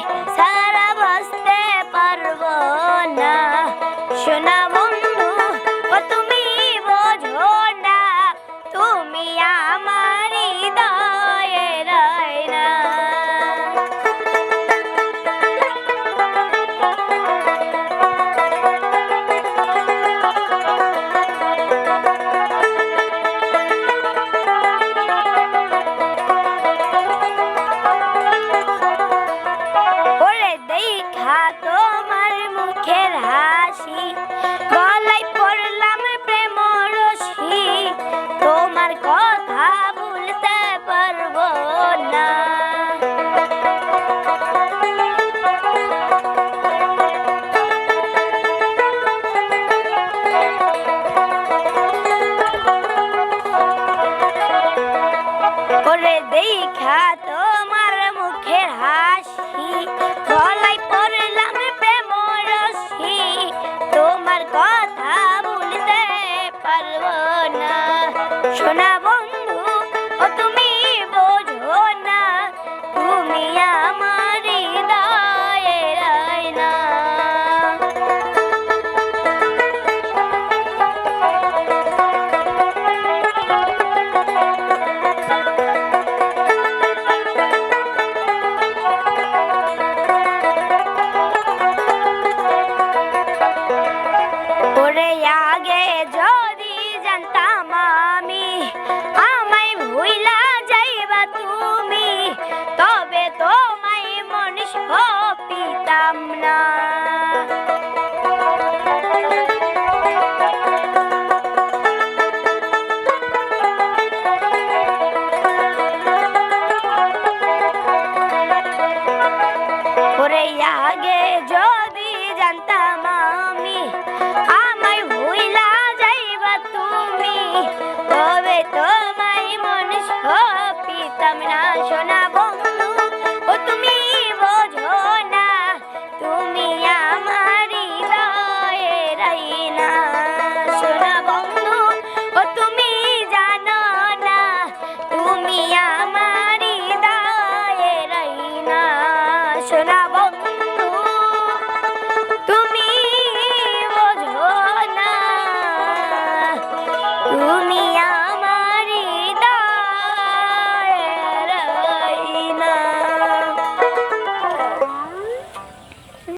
さあ。ওরে দেখা তোমার মুখের হাসি। গলায় পড়লাম প্রেমরসি তোমার কথা বলতে পারব না। শোনাবো পারতাম না